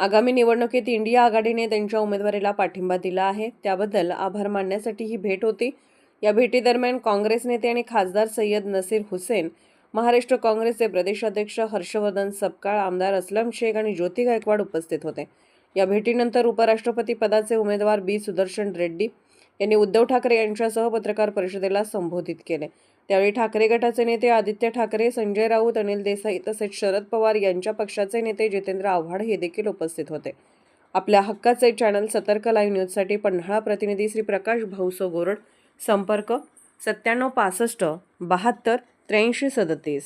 आगामी निवडणुकीत इंडिया आघाडीने त्यांच्या उमेदवारीला पाठिंबा दिला आहे. त्याबद्दल आभार मानण्यासाठी ही भेट होती. या भेटीदरम्यान काँग्रेस नेते आणि खासदार सय्यद नसीर हुसेन महाराष्ट्र काँग्रेसचे प्रदेशाध्यक्ष हर्षवर्धन सपकाळ आमदार असलम शेख आणि ज्योती गायकवाड उपस्थित होते. या भेटीनंतर उपराष्ट्रपती पदाचे उमेदवार बी. सुदर्शन रेड्डी यांनी उद्धव ठाकरे यांच्यासह पत्रकार परिषदेला संबोधित केले. त्यावेळी ठाकरे गटाचे नेते आदित्य ठाकरे संजय राऊत अनिल देसाई तसेच शरद पवार यांच्या पक्षाचे नेते जितेंद्र आव्हाड हे देखील उपस्थित होते. आपल्या हक्काचे चॅनल सतर्क लाईव्ह न्यूजसाठी पन्हाळा प्रतिनिधी श्री प्रकाश भाऊसो गोरड. संपर्क सत्त्याण्णव पासष्ट बहात्तर त्र्याऐंशी सदतीस.